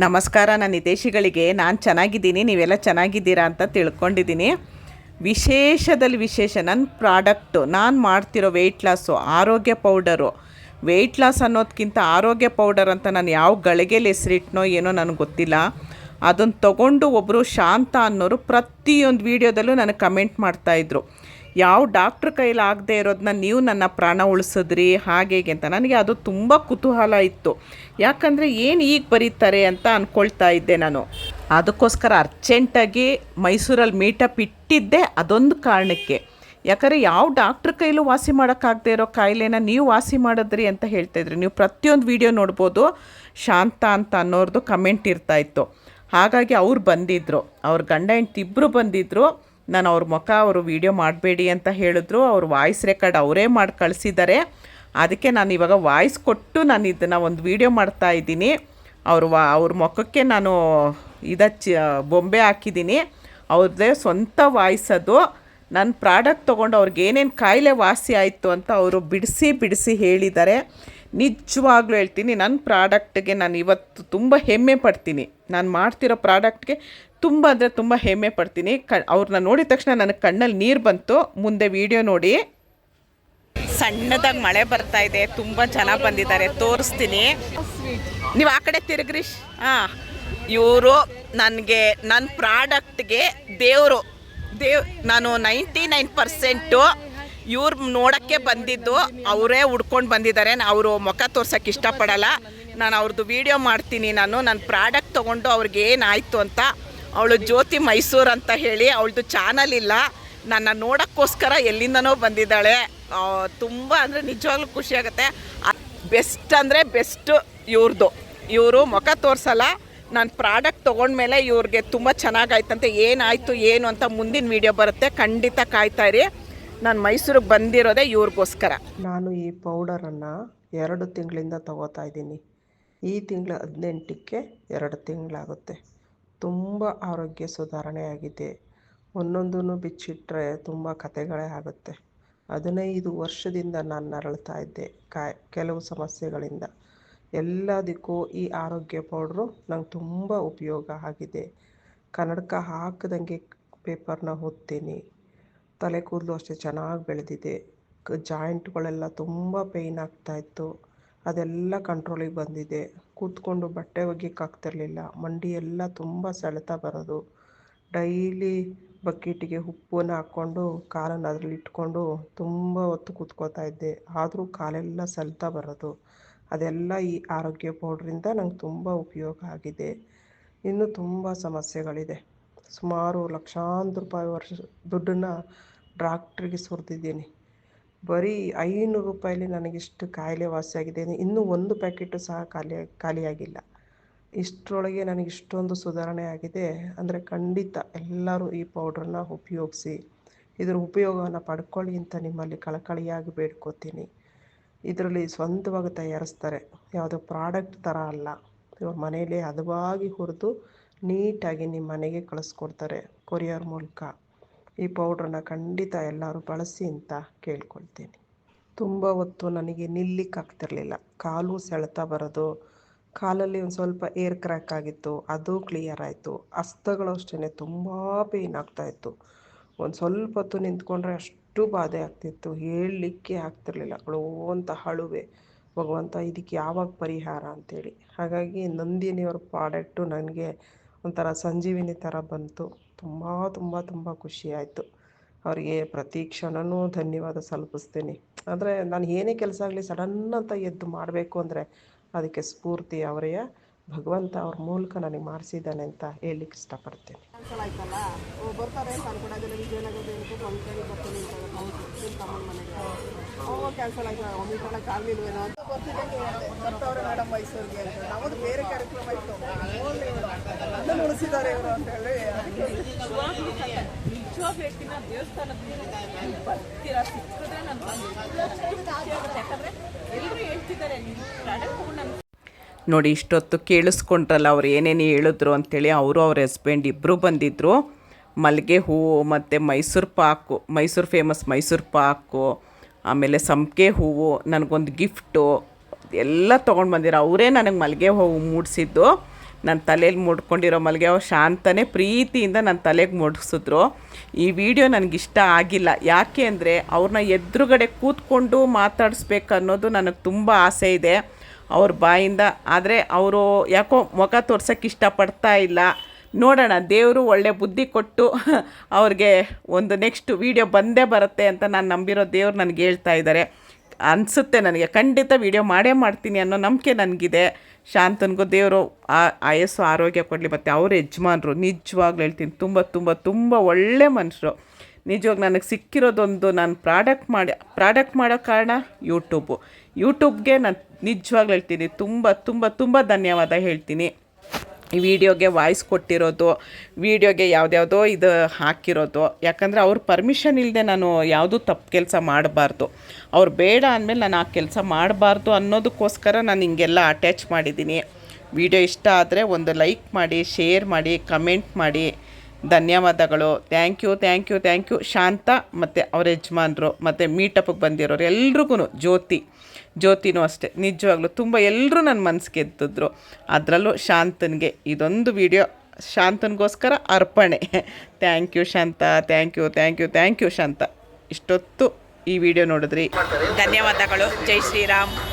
ನಮಸ್ಕಾರ, ನನ್ನ ವಿದೇಶಿಗಳಿಗೆ ನಾನು ಚೆನ್ನಾಗಿದ್ದೀನಿ, ನೀವೆಲ್ಲ ಚೆನ್ನಾಗಿದ್ದೀರಾ ಅಂತ ತಿಳ್ಕೊಂಡಿದ್ದೀನಿ. ವಿಶೇಷದಲ್ಲಿ ವಿಶೇಷ ನನ್ನ ಪ್ರಾಡಕ್ಟು, ನಾನು ಮಾಡ್ತಿರೋ ವೆಯ್ಟ್ ಲಾಸು ಆರೋಗ್ಯ ಪೌಡರು. ವೆಯ್ಟ್ ಲಾಸ್ ಅನ್ನೋದಕ್ಕಿಂತ ಆರೋಗ್ಯ ಪೌಡರ್ ಅಂತ ನಾನು ಯಾವ ಗಳಿಗೆಯಲ್ಲಿ ಹೆಸರಿಟ್ನೋ ಏನೋ ನನಗೆ ಗೊತ್ತಿಲ್ಲ. ಅದನ್ನು ತಗೊಂಡು ಒಬ್ಬರು ಶಾಂತ ಅನ್ನೋರು ಪ್ರತಿಯೊಂದು ವೀಡಿಯೋದಲ್ಲೂ ನನಗೆ ಕಮೆಂಟ್ ಮಾಡ್ತಾಯಿದ್ರು ಯಾವ ಡಾಕ್ಟ್ರ್ ಕೈಲಿ ಆಗದೆ ಇರೋದನ್ನ ನೀವು ನನ್ನ ಪ್ರಾಣ ಉಳಿಸಿದ್ರಿ, ಹಾಗೆ ಅಂತ. ನನಗೆ ಅದು ತುಂಬ ಕುತೂಹಲ ಇತ್ತು. ಯಾಕಂದರೆ ಏನು ಈಗ ಬರೀತಾರೆ ಅಂತ ಅಂದ್ಕೊಳ್ತಾ ಇದ್ದೆ ನಾನು. ಅದಕ್ಕೋಸ್ಕರ ಅರ್ಜೆಂಟಾಗಿ ಮೈಸೂರಲ್ಲಿ ಮೀಟಪ್ ಇಟ್ಟಿದ್ದೆ ಅದೊಂದು ಕಾರಣಕ್ಕೆ. ಯಾಕಂದರೆ ಯಾವ ಡಾಕ್ಟ್ರ್ ಕೈಲೂ ವಾಸಿ ಮಾಡೋಕ್ಕಾಗದೇ ಇರೋ ಕಾಯಿಲೆನ ನೀವು ವಾಸಿ ಮಾಡಿದ್ರಿ ಅಂತ ಹೇಳ್ತಾಯಿದ್ರಿ ನೀವು ಪ್ರತಿಯೊಂದು ವಿಡಿಯೋ ನೋಡ್ಬೋದು, ಶಾಂತ ಅಂತ ಅನ್ನೋರ್ದು ಕಮೆಂಟ್ ಇರ್ತಾಯಿತ್ತು ಹಾಗಾಗಿ ಅವ್ರು ಬಂದಿದ್ದರು ಅವ್ರ ಗಂಡ ಹೆಂಡ್ತಿ ಇಬ್ಬರು ಬಂದಿದ್ದರು ನಾನು ಅವ್ರ ಮುಖ ಅವರು ವೀಡಿಯೋ ಮಾಡಬೇಡಿ ಅಂತ ಹೇಳಿದ್ರು. ಅವ್ರ ವಾಯ್ಸ್ ರೆಕಾರ್ಡ್ ಅವರೇ ಮಾಡಿ ಕಳಿಸಿದ್ದಾರೆ. ಅದಕ್ಕೆ ನಾನು ಇವಾಗ ವಾಯ್ಸ್ ಕೊಟ್ಟು ನಾನು ಇದನ್ನು ಒಂದು ವೀಡಿಯೋ ಮಾಡ್ತಾ ಇದ್ದೀನಿ. ಅವ್ರ ವಾ, ಅವ್ರ ಮುಖಕ್ಕೆ ನಾನು ಇದ ಬೊಂಬೆ ಹಾಕಿದ್ದೀನಿ. ಅವ್ರದ್ದೇ ಸ್ವಂತ ವಾಯ್ಸ್ ಅದು. ನನ್ನ ಪ್ರಾಡಕ್ಟ್ ತೊಗೊಂಡು ಅವ್ರಿಗೆ ಏನೇನು ಕಾಯಿಲೆ ವಾಸಿ ಆಯಿತು ಅಂತ ಅವರು ಬಿಡಿಸಿ ಬಿಡಿಸಿ ಹೇಳಿದ್ದಾರೆ. ನಿಜವಾಗ್ಲೂ ಹೇಳ್ತೀನಿ ನನ್ನ ಪ್ರಾಡಕ್ಟ್ಗೆ ನಾನು ಇವತ್ತು ತುಂಬ ಹೆಮ್ಮೆ ಪಡ್ತೀನಿ. ನಾನು ಮಾಡ್ತಿರೋ ಪ್ರಾಡಕ್ಟ್ಗೆ ತುಂಬ ಅಂದರೆ ತುಂಬ ಹೆಮ್ಮೆ ಪಡ್ತೀನಿ. ಕ ಅವ್ರನ್ನ ನೋಡಿದ ತಕ್ಷಣ ನನಗೆ ಕಣ್ಣಲ್ಲಿ ನೀರು ಬಂತು. ಮುಂದೆ ವಿಡಿಯೋ ನೋಡಿ. ಸಣ್ಣದಾಗಿ ಮಳೆ ಬರ್ತಾ ಇದೆ. ತುಂಬ ಜನ ಬಂದಿದ್ದಾರೆ. ತೋರಿಸ್ತೀನಿ. ನೀವು ಆ ಕಡೆ ತಿರುಗ್ರಿ. ಹಾಂ. ಇವರು ನನಗೆ ನನ್ನ ಪ್ರಾಡಕ್ಟ್ಗೆ ದೇವರು. ದೇವ್, ನಾನು ನೈಂಟಿ ನೈನ್ ಪರ್ಸೆಂಟು ಇವ್ರು ನೋಡೋಕ್ಕೆ ಬಂದಿದ್ದು ಅವರೇ ಹುಡ್ಕೊಂಡು ಬಂದಿದ್ದಾರೆ. ಅವರು ಮುಖ ತೋರ್ಸೋಕ್ಕೆ ಇಷ್ಟಪಡಲ್ಲ. ನಾನು ಅವ್ರದ್ದು ವೀಡಿಯೋ ಮಾಡ್ತೀನಿ ನಾನು. ನನ್ನ ಪ್ರಾಡಕ್ಟ್ ತೊಗೊಂಡು ಅವ್ರಿಗೆ ಏನಾಯಿತು ಅಂತ ಅವಳು ಜ್ಯೋತಿ ಮೈಸೂರು ಅಂತ ಹೇಳಿ ಅವಳದು ಚಾನಲ್ ಇಲ್ಲ. ನನ್ನ ನೋಡೋಕ್ಕೋಸ್ಕರ ಎಲ್ಲಿಂದನೋ ಬಂದಿದ್ದಾಳೆ. ತುಂಬ ಅಂದರೆ ನಿಜವಾಗ್ಲೂ ಖುಷಿಯಾಗುತ್ತೆ ಬೆಸ್ಟ್ ಅಂದರೆ ಬೆಸ್ಟ್ ಇವ್ರದ್ದು ಇವರು ಮುಖ ತೋರಿಸಲ್ಲ. ನಾನು ಪ್ರಾಡಕ್ಟ್ ತೊಗೊಂಡ್ಮೇಲೆ ಇವ್ರಿಗೆ ತುಂಬ ಚೆನ್ನಾಗಾಯ್ತಂತೆ. ಏನಾಯಿತು, ಏನು ಅಂತ ಮುಂದಿನ ವೀಡಿಯೋ ಬರುತ್ತೆ. ಖಂಡಿತ ಕಾಯ್ತಾ ಇರಿ. ನಾನು ಮೈಸೂರಿಗೆ ಬಂದಿರೋದೇ ಇವ್ರಿಗೋಸ್ಕರ. ನಾನು ಈ ಪೌಡರನ್ನು ಎರಡು ತಿಂಗಳಿಂದ ತಗೋತಾ ಇದ್ದೀನಿ. ಈ ತಿಂಗಳ ಹದಿನೆಂಟಕ್ಕೆ ಎರಡು ತಿಂಗಳಾಗುತ್ತೆ. ತುಂಬ ಆರೋಗ್ಯ ಸುಧಾರಣೆ ಆಗಿದೆ ಒಂದೊಂದನ್ನು ಬಿಚ್ಚಿಟ್ಟರೆ ತುಂಬ ಕಥೆಗಳೇ ಆಗುತ್ತೆ. ಹದಿನೈದು ವರ್ಷದಿಂದ ನಾನು ನರಳ್ತಾ ಇದ್ದೆ ಕಾಯ್ ಕೆಲವು ಸಮಸ್ಯೆಗಳಿಂದ. ಎಲ್ಲದಕ್ಕೂ ಈ ಆರೋಗ್ಯ ಪೌಡ್ರು ನಂಗೆ ತುಂಬ ಉಪಯೋಗ ಆಗಿದೆ. ಕನ್ನಡಕ ಹಾಕದಂಗೆ ಪೇಪರ್ನ ಓದ್ತೀನಿ. ತಲೆ ಕೂದಲು ಅಷ್ಟೇ ಚೆನ್ನಾಗಿ ಬೆಳೆದಿದೆ. ಜಾಯಿಂಟ್ಗಳೆಲ್ಲ ತುಂಬ ಪೇಯ್ನ್ ಆಗ್ತಾಯಿತ್ತು ಅದೆಲ್ಲ ಕಂಟ್ರೋಲಿಗೆ ಬಂದಿದೆ. ಕೂತ್ಕೊಂಡು ಬಟ್ಟೆ ಒಗ್ಯಕ್ಕಾಗ್ತಿರ್ಲಿಲ್ಲ. ಮಂಡಿ ಎಲ್ಲ ತುಂಬ ಸೆಳೆತ ಬರೋದು. ಡೈಲಿ ಬಕೆಟಿಗೆ ಉಪ್ಪನ್ನ ಹಾಕ್ಕೊಂಡು, ಕಾಲನ್ನು ಅದ್ರಲ್ಲಿ ಇಟ್ಕೊಂಡು ತುಂಬ ಹೊತ್ತು ಕೂತ್ಕೋತಾ ಇದ್ದೆ. ಆದರೂ ಕಾಲೆಲ್ಲ ಸೆಳೆತ ಬರೋದು. ಅದೆಲ್ಲ ಈ ಆರೋಗ್ಯ ಪೌಡ್ರಿಂದ ನಂಗೆ ತುಂಬ ಉಪಯೋಗ ಆಗಿದೆ. ಇನ್ನೂ ತುಂಬ ಸಮಸ್ಯೆಗಳಿದೆ. ಸುಮಾರು ಲಕ್ಷಾಂತರ ರೂಪಾಯಿ ವರ್ಷ ದುಡ್ಡನ್ನು ಡಾಕ್ಟ್ರಿಗೆ ಸುರಿದಿದ್ದೀನಿ. ಬರೀ ಐನೂರು ರೂಪಾಯಲ್ಲಿ ನನಗಿಷ್ಟು ಕಾಯಿಲೆ ವಾಸಿಯಾಗಿದೆ ಇನ್ನೂ ಒಂದು ಪ್ಯಾಕೆಟು ಸಹ ಖಾಲಿ ಖಾಲಿಯಾಗಿಲ್ಲ ಇಷ್ಟರೊಳಗೆ ನನಗೆ ಇಷ್ಟೊಂದು ಸುಧಾರಣೆ ಆಗಿದೆ. ಅಂದರೆ ಖಂಡಿತ ಎಲ್ಲರೂ ಈ ಪೌಡ್ರನ್ನ ಉಪಯೋಗಿಸಿ, ಇದರ ಉಪಯೋಗವನ್ನು ಪಡ್ಕೊಳ್ಳಿ ಅಂತ ನಿಮ್ಮಲ್ಲಿ ಕಳಕಳಿಯಾಗಿ ಬೇಡ್ಕೋತೀನಿ ಇದರಲ್ಲಿ ಸ್ವಂತವಾಗಿ ತಯಾರಿಸ್ತಾರೆ. ಯಾವುದೋ ಪ್ರಾಡಕ್ಟ್ ಥರ ಅಲ್ಲ. ಇವ್ರ ಮನೆಯಲ್ಲೇ ಹದವಾಗಿ ಹುರಿದು ನೀಟಾಗಿ ನಿಮ್ಮ ಮನೆಗೆ ಕಳಿಸ್ಕೊಡ್ತಾರೆ ಕೊರಿಯರ್ ಮೂಲಕ. ಈ ಪೌಡ್ರನ್ನ ಖಂಡಿತ ಎಲ್ಲರೂ ಬಳಸಿ ಅಂತ ಕೇಳ್ಕೊಳ್ತೀನಿ. ತುಂಬ ಹೊತ್ತು ನನಗೆ ನಿಲ್ಲಿಕ್ಕೆ ಆಗ್ತಿರ್ಲಿಲ್ಲ. ಕಾಲು ಸೆಳೆತ ಬರೋದು, ಕಾಲಲ್ಲಿ ಒಂದು ಸ್ವಲ್ಪ ಏರ್ ಕ್ರ್ಯಾಕ್ ಆಗಿತ್ತು, ಅದು ಕ್ಲಿಯರ್ ಆಯಿತು. ಹಸ್ತಗಳು ಅಷ್ಟೇ ತುಂಬ ಪೇಯ್ನ್ ಆಗ್ತಾಯಿತ್ತು ಒಂದು ಸ್ವಲ್ಪ ಹೊತ್ತು ನಿಂತ್ಕೊಂಡ್ರೆ ಅಷ್ಟು ಬಾಧೆ ಆಗ್ತಿತ್ತು. ಹೇಳಲಿಕ್ಕೆ ಆಗ್ತಿರ್ಲಿಲ್ಲ. ಅಳೋ ಅಂತ ಅಳುವೆ. ಭಗವಂತ, ಇದಕ್ಕೆ ಯಾವಾಗ ಪರಿಹಾರ? ಅಂತೇಳಿ. ಹಾಗಾಗಿ ನಂದಿನಿಯವ್ರ ಪ್ರಾಡಕ್ಟು ನನಗೆ ಒಂಥರ ಸಂಜೀವಿನಿ ಥರ ಬಂತು. ತುಂಬ ತುಂಬ ತುಂಬ ಖುಷಿಯಾಯಿತು ಅವರಿಗೆ ಪ್ರತಿ ಕ್ಷಣವೂ ಧನ್ಯವಾದ ಸಲ್ಪಿಸ್ತೀನಿ ಆದರೆ ನಾನು ಏನೇ ಕೆಲಸ ಆಗಲಿ ಸಡನ್ ಅಂತ ಎದ್ದು ಮಾಡಬೇಕು ಅಂದರೆ ಅದಕ್ಕೆ ಸ್ಫೂರ್ತಿ ಅವರೇ, ಭಗವಂತ ಅವ್ರ ಮೂಲಕ ನನಗೆ ಮಾಡಿಸಿದ್ದಾನೆ ಅಂತ ಹೇಳಲಿಕ್ಕೆ ಇಷ್ಟಪಡ್ತೀನಿ. ಬರ್ತಾರೆ ಕ್ಯಾನ್ಸಲ್ ಆಯ್ತು ಆಗಲಿಲ್ವೇನೋ ಅಂತ ಬರ್ತಾವ್ರೆ ಮೇಡಮ್ ಮೈಸೂರಿಗೆ ಅಂತ. ನಮ್ಮದು ಬೇರೆ ಕಾರ್ಯಕ್ರಮ ಇತ್ತು. ಹೋಗ್ಲಿ ಅದನ್ನು ಉಳಿಸಿದ್ದಾರೆ ಇವರು ಅಂತ ಹೇಳಿ ಅದಕ್ಕೆ ನಿಜವಾಗ್ಲೂ ಹೇಳ್ತೀನಿ? ದೇವಸ್ಥಾನದ ಬರ್ತೀರಾ? ಸಿಕ್ಕಿದ್ರೆ ನಾನು ಯಾಕಂದರೆ ಎಲ್ಲರೂ ಹೇಳ್ತಿದ್ದಾರೆ ನೀವು ಪ್ರಾಡಕ್ಟ್ ತಗೊಂಡು ನೋಡಿ ಇಷ್ಟೊತ್ತು ಕೇಳಿಸ್ಕೊಂಡ್ರಲ್ಲ ಅವ್ರು ಏನೇನು ಹೇಳಿದ್ರು ಅಂತೇಳಿ ಅವರು ಅವ್ರ ಹಸ್ಬೆಂಡ್ ಇಬ್ಬರು ಬಂದಿದ್ದರು ಮಲ್ಲಿಗೆ ಹೂವು ಮತ್ತು ಮೈಸೂರು ಪಾಕು ಮೈಸೂರು ಫೇಮಸ್ ಮೈಸೂರು ಪಾಕು ಆಮೇಲೆ ಸಂಪಿಗೆ ಹೂವು, ನನಗೊಂದು ಗಿಫ್ಟು ಎಲ್ಲ ತೊಗೊಂಡು ಬಂದಿರೋ, ಅವರೇ ನನಗೆ ಮಲ್ಲಿಗೆ ಹೂವು ಮೂಡಿಸಿದ್ದು. ನನ್ನ ತಲೆಯಲ್ಲಿ ಮುಡ್ಕೊಂಡಿರೋ ಮಲ್ಲಿಗೆ ಹೂವು ಶಾಂತನೇ ಪ್ರೀತಿಯಿಂದ ನನ್ನ ತಲೆಗೆ ಮುಡಿಸಿದ್ರು. ಈ ವಿಡಿಯೋ ನನಗಿಷ್ಟ ಆಗಿಲ್ಲ. ಯಾಕೆ ಅಂದರೆ ಅವ್ರನ್ನ ಎದುರುಗಡೆ ಕೂತ್ಕೊಂಡು ಮಾತಾಡಿಸ್ಬೇಕು ಅನ್ನೋದು ನನಗೆ ತುಂಬ ಆಸೆ ಇದೆ. ಅವ್ರ ಬಾಯಿಂದ, ಆದರೆ ಅವರು ಯಾಕೋ ಮುಖ ತೋರ್ಸೋಕ್ಕೆ ಇಷ್ಟಪಡ್ತಾ ಇಲ್ಲ. ನೋಡೋಣ, ದೇವರು ಒಳ್ಳೆ ಬುದ್ಧಿ ಕೊಟ್ಟು ಅವ್ರಿಗೆ ಒಂದು ನೆಕ್ಸ್ಟ್ ವೀಡಿಯೋ ಬಂದೇ ಬರುತ್ತೆ ಅಂತ ನಾನು ನಂಬಿರೋ ದೇವ್ರು ನನಗೆ ಹೇಳ್ತಾ ಇದ್ದಾರೆ ಅನಿಸುತ್ತೆ ನನಗೆ, ಖಂಡಿತ ವೀಡಿಯೋ ಮಾಡೇ ಮಾಡ್ತೀನಿ ಅನ್ನೋ ನಂಬಿಕೆ ನನಗಿದೆ. ಶಾಂತನಿಗೂ ದೇವರು ಆ ಆಯಸ್ಸು ಆರೋಗ್ಯ ಕೊಡಲಿ, ಮತ್ತು ಅವ್ರ ಯಜಮಾನರು, ನಿಜವಾಗ್ಲೂ ಹೇಳ್ತೀನಿ, ತುಂಬ ತುಂಬ ತುಂಬ ಒಳ್ಳೆ ಮನುಷ್ಯರು. ನಿಜವಾಗ ನನಗೆ ಸಿಕ್ಕಿರೋದೊಂದು ನಾನು ಪ್ರಾಡಕ್ಟ್ ಮಾಡಿ, ಪ್ರಾಡಕ್ಟ್ ಮಾಡೋ ಕಾರಣ ಯೂಟ್ಯೂಬು ಯೂಟ್ಯೂಬ್ಗೆ ನಾನು ನಿಜವಾಗ್ಲೂ ಹೇಳ್ತೀನಿ, ತುಂಬ ತುಂಬ ತುಂಬ ಧನ್ಯವಾದ ಹೇಳ್ತೀನಿ. ಈ ವಿಡಿಯೋಗೆ ವಾಯ್ಸ್ ಕೊಟ್ಟಿರೋದು, ವಿಡಿಯೋಗೆ ಯಾವುದ್ಯಾವುದೋ ಇದು ಹಾಕಿರೋದು. ಯಾಕಂದರೆ ಅವ್ರ ಪರ್ಮಿಷನ್ ಇಲ್ಲದೆ ನಾನು ಯಾವುದೂ ತಪ್ಪು ಕೆಲಸ ಮಾಡಬಾರ್ದು. ಅವ್ರು ಬೇಡ ಅಂದಮೇಲೆ ನಾನು ಆ ಕೆಲಸ ಮಾಡಬಾರ್ದು ಅನ್ನೋದಕ್ಕೋಸ್ಕರ ನಾನು ಹಿಂಗೆಲ್ಲ ಅಟ್ಯಾಚ್ ಮಾಡಿದ್ದೀನಿ. ವಿಡಿಯೋ ಇಷ್ಟ ಆದರೆ ಒಂದು ಲೈಕ್ ಮಾಡಿ ಶೇರ್ ಮಾಡಿ ಕಮೆಂಟ್ ಮಾಡಿ. ಧನ್ಯವಾದಗಳು. Thank you thank you thank you Shanta ಮತ್ತು ಅವರ ಯಜಮಾನರು ಮತ್ತು ಮೀಟಪ್ಗೆ ಬಂದಿರೋರು ಎಲ್ರಿಗೂ ಜ್ಯೋತಿ. ಜ್ಯೋತಿನೂ ಅಷ್ಟೇ. ನಿಜವಾಗ್ಲೂ ತುಂಬ ಎಲ್ಲರೂ ನನ್ನ ಮನಸ್ಸಿಗೆ ಎದ್ದಿದ್ರು. ಅದರಲ್ಲೂ ಶಾಂತನಿಗೆ ಇದೊಂದು ವಿಡಿಯೋ ಶಾಂತನಿಗೋಸ್ಕರ ಅರ್ಪಣೆ. Thank you Shanta. Thank you thank you thank you Shanta. ಇಷ್ಟೊತ್ತು ಈ ವಿಡಿಯೋ ನೋಡಿದ್ರಿ. ಧನ್ಯವಾದಗಳು. ಜೈ ಶ್ರೀರಾಮ್.